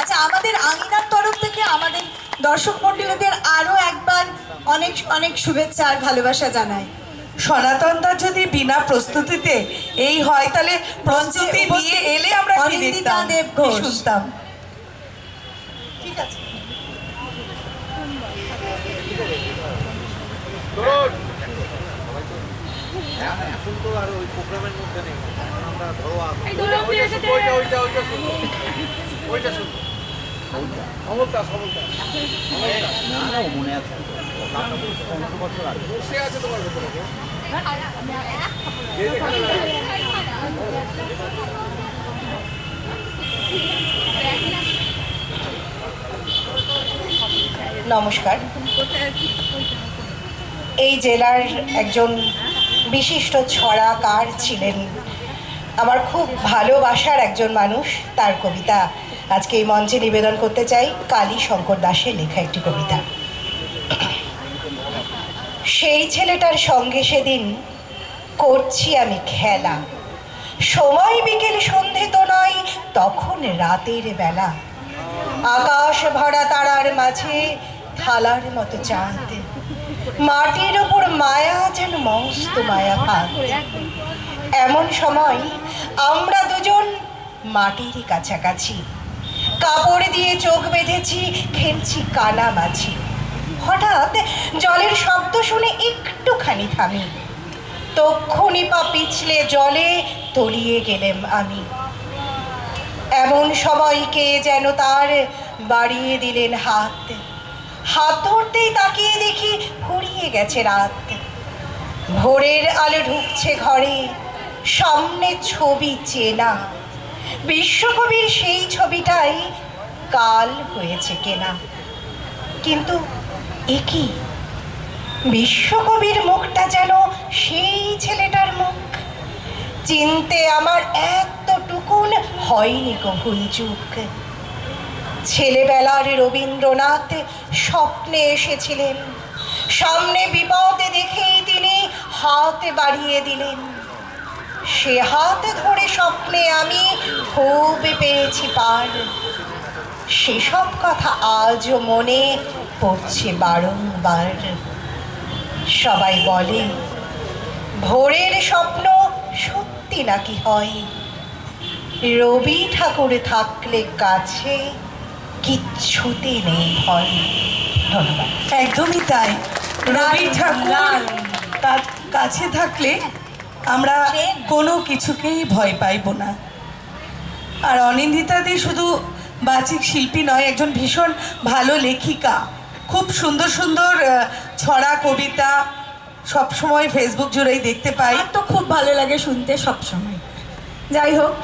আচ্ছা আমাদের আঙিনার তরফ থেকে আমাদের দর্শক মন্ডলীদের আরও একবার অনেক অনেক শুভেচ্ছা আর ভালোবাসা জানাই। সনাতনদা যদি বিনা প্রস্তুতিতে এই হয় তাহলে প্রস্তুতি নিয়ে এলে আমরা। শুনতাম। ঠিক আছে হ্যাঁ, এখন তো আর ওই প্রোগ্রামের মধ্যে নেই। এখন আমরা ধরো। ওইটা ওইটা ওইটা শুনব। ওইটা শুনব। সমলটা সমলটা না না মনে আছে। পনেরো বছর আগে বসে আছে তোমার ভেতরে। নমস্কার। এই জেলার একজন বিশিষ্ট ছড়াকার ছিলেন। আমার খুব ভালোবাসার একজন মানুষ, তার কবিতা। আজকে এই মঞ্চে নিবেদন করতে চাই কালী শঙ্কর দাসের লেখা একটি কবিতা। সেই ছেলেটার সঙ্গে সেদিন করছি আমি খেলা। সময় বিকেল সন্ধে তো নয়, তখন রাতের বেলা। আকাশ ভরা তারার মাঝে থালার মতো চাঁদ। মাটির ওপর মায়া যেন মস্ত মায়া ভাগ এমন সময় আমরা দুজন মাটির কাছাকাছি। কাপড় দিয়ে চোখ বেঁধেছি, খেলছি কানামাছি। হঠাৎ জলের শব্দ শুনে একটুখানি থামি। তক্ষুনি পা পিছলে জলে তলিয়ে গেলেম আমি। এমন সবাইকে যেন তার বাড়িয়ে দিলেন হাত। হাত ধরতেই তাকিয়ে দেখি ফুরিয়ে গেছে রাত। ভোরের আলো ঢুকছে ঘরে, সামনে ছবি চেনা। বিশ্বকবির সেই ছবিটাই কাল হয়েছে কেনা। কিন্তু এ কি? বিশ্বকবির মুখটা যেন সেই ছেলেটার মুখ। চিনতে আমার এতটুকুন হয়নি গো ভুল চুক ছেলেবেলার রবীন্দ্রনাথ স্বপ্নে এসেছিলেন। সামনে বিপদে দেখেই তিনি হাত বাড়িয়ে দিলেন। সে হাত ধরে স্বপ্নে আমি খুব পেয়েছি পার। সেসব কথা আজও মনে পড়ছে বারংবার। সবাই বলে, ভোরের স্বপ্ন সত্যি নাকি হয়? রবি ঠাকুর থাকলে কাছে কিচ্ছুতে নেই ভয়। ধন্যবাদ। একদমই তাই। রবি ঠাকুর কা- কাছে থাকলে আমরা কোনো কিছুকেই ভয় পাইব না। আর অনিন্দিতাদি শুধু বাচিক শিল্পী নয় একজন ভীষণ ভালো লেখিকা। খুব সুন্দর সুন্দর ছড়া কবিতা সব সময় ফেসবুক জুড়েই দেখতে পাই। তো খুব ভালো লাগে শুনতে সব সময় যাই হোক